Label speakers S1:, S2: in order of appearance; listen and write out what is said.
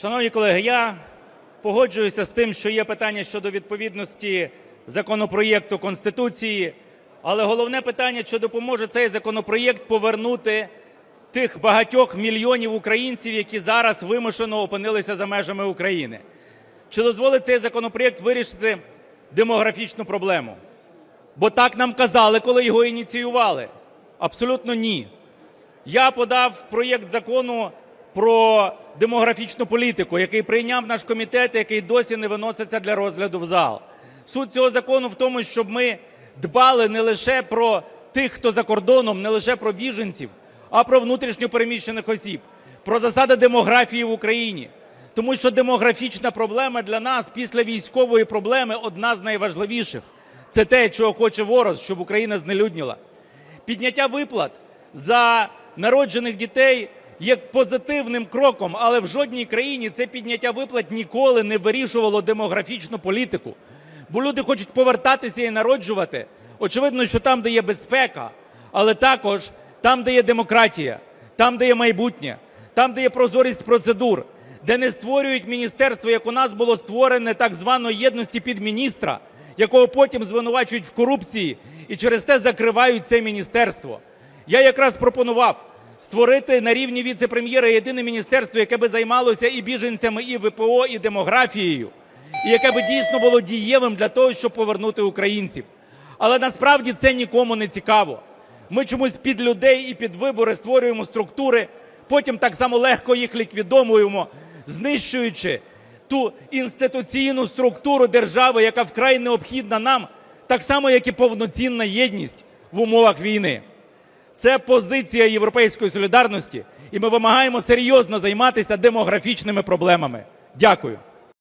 S1: Шановні колеги, я погоджуюся з тим, що є питання щодо відповідності законопроекту Конституції, але головне питання, чи допоможе цей законопроект повернути тих багатьох мільйонів українців, які зараз вимушено опинилися за межами України. Чи дозволить цей законопроект вирішити демографічну проблему? Бо так нам казали, коли його ініціювали. Абсолютно ні. Я подав проєкт закону про демографічну політику, який прийняв наш комітет, який досі не виноситься для розгляду в зал. Суть цього закону в тому, щоб ми дбали не лише про тих, хто за кордоном, не лише про біженців, а про внутрішньо переміщених осіб, про засади демографії в Україні. Тому що демографічна проблема для нас після військової проблеми одна з найважливіших. Це те, чого хоче ворог, щоб Україна знелюдніла. Підняття виплат за народжених дітей є позитивним кроком, але в жодній країні це підняття виплат ніколи не вирішувало демографічну політику. Бо люди хочуть повертатися і народжувати. Очевидно, що там, де є безпека, але також там, де є демократія, там, де є майбутнє, там, де є прозорість процедур, де не створюють міністерство, як у нас було створене так званої єдності під міністра, якого потім звинувачують в корупції і через те закривають це міністерство. Я якраз пропонував створити на рівні віце-прем'єра єдине міністерство, яке би займалося і біженцями, і ВПО, і демографією, і яке би дійсно було дієвим для того, щоб повернути українців. Але насправді це нікому не цікаво. Ми чомусь під людей і під вибори створюємо структури, потім так само легко їх ліквідовуємо, знищуючи ту інституційну структуру держави, яка вкрай необхідна нам, так само, як і повноцінна єдність в умовах війни. Це позиція "Європейської солідарності", і ми вимагаємо серйозно займатися демографічними проблемами. Дякую.